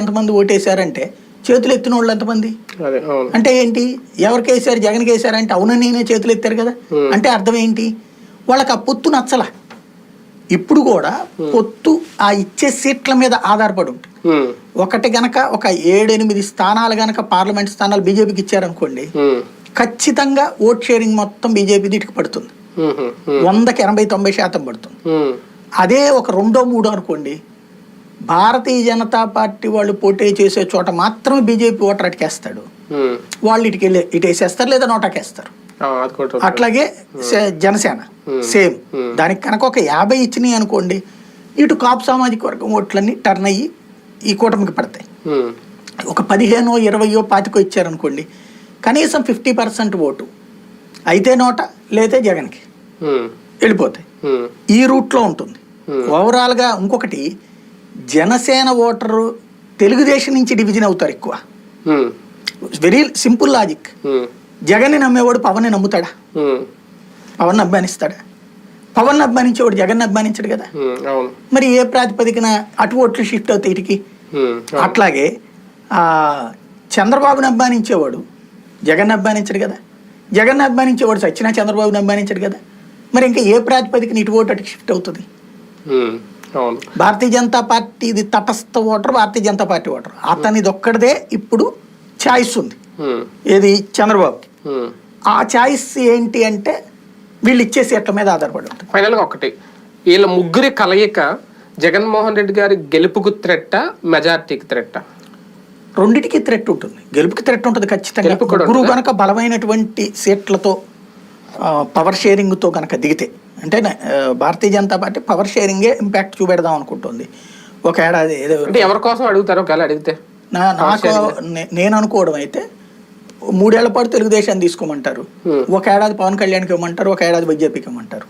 ఎంతమంది ఓటేశారంటే చేతులు ఎత్తిన వాళ్ళు ఎంతమంది? అంటే ఏంటి? ఎవరికి వేసారు జగన్కి వేసారు అంటే అవునని నేనే చేతులు ఎత్తారు కదా. అంటే అర్థం ఏంటి? వాళ్ళకి ఆ పొత్తు నచ్చల. ఇప్పుడు కూడా పొత్తు ఆ ఇచ్చే సీట్ల మీద ఆధారపడి ఉంటుంది. ఒకటి గనక ఒక ఏడెనిమిది స్థానాలు గనక పార్లమెంట్ స్థానాలు బీజేపీకి ఇచ్చారనుకోండి ఖచ్చితంగా ఓట్ షేరింగ్ మొత్తం బీజేపీ దీటికి పడుతుంది. వందకి ఎనభై తొంభై శాతం పడుతుంది. అదే ఒక రెండో మూడో అనుకోండి భారతీయ జనతా పార్టీ వాళ్ళు పోటీ చేసే చోట మాత్రమే బీజేపీ ఓటర్ అటుకేస్తాడు. వాళ్ళు ఇటుకి వెళ్ళి ఇటు వేసేస్తారు లేదా నోటాకేస్తారు. అట్లాగే జనసేన సేమ్. దానికి కనుక ఒక యాభై ఇచ్చినాయి అనుకోండి ఇటు కాపు సామాజిక వర్గం ఓట్లన్నీ టర్న్ అయ్యి ఈ కూటమికి పడతాయి. ఒక పదిహేనో ఇరవయో పాతికో ఇచ్చారనుకోండి కనీసం ఫిఫ్టీ పర్సెంట్ ఓటు అయితే నోట లేతే జగన్కి వెళ్ళిపోతాయి. ఈ రూట్లో ఉంటుంది. ఓవరాల్గా ఇంకొకటి జనసేన ఓటరు తెలుగుదేశం నుంచి డివిజన్ అవుతారు ఎక్కువ. వెరీ సింపుల్ లాజిక్ జగన్ని నమ్మేవాడు పవన్ని నమ్ముతాడా? పవన్ అభిమానిస్తాడా? పవన్ అభిమానించేవాడు జగన్ అభిమానించడు కదా? మరి ఏ ప్రాతిపదికన అటు ఓట్లు షిఫ్ట్ అవుతాయి ఇటుకి. అట్లాగే ఆ, చంద్రబాబుని అభిమానించేవాడు జగన్ అభిమానించడు కదా? జగన్ అభిమానించేవాడు సచ్చినా చంద్రబాబుని అభిమానించడు కదా? మరి ఇంకా ఏ ప్రాతిపదికన ఇటు ఓటు అటుకి షిఫ్ట్ అవుతుంది? భారతీయ జనతా పార్టీ ఇది తటస్థ voter Bharatiya Janata party voter. అతనిది ఒక్కడిదే ఇప్పుడు ఛాయిస్ ఉంది. ఏది? చంద్రబాబు. ఆ ఛాయిస్ ఏంటి అంటే వీళ్ళు ఇచ్చే సీట్ల మీద ఆధారపడి ఉంటుంది? ఫైనల్గా ఒకటి. వీళ్ళ ముగ్గురి కలయిక జగన్మోహన్ రెడ్డి గారి గెలుపుకు త్రెట్ట మెజార్టీకి త్రెట్ట? రెండిటికి థ్రెట్ ఉంటుంది. గెలుపుకి థ్రెట్ ఉంటుంది ఖచ్చితంగా. ఉంటుందా? గనక బలమైనటువంటి సీట్లతో పవర్ షేరింగ్తో కనుక దిగితే అంటే భారతీయ జనతా పార్టీ పవర్ షేరింగే ఇంపాక్ట్ చూపెడదాం అనుకుంటుంది. ఒక ఏడాది అంటే ఎవరి కోసం అడుగుతారు ఒకవేళ అడిగితే? నా నాకు నేను అనుకోవడం అయితే మూడేళ్ళ పాటు తెలుగుదేశాన్ని తీసుకోమంటారు. Hmm. ఒక ఏడాది పవన్ కళ్యాణ్కి ఇవ్వమంటారు ఒక ఏడాది బీజేపీకి ఇవ్వమంటారు.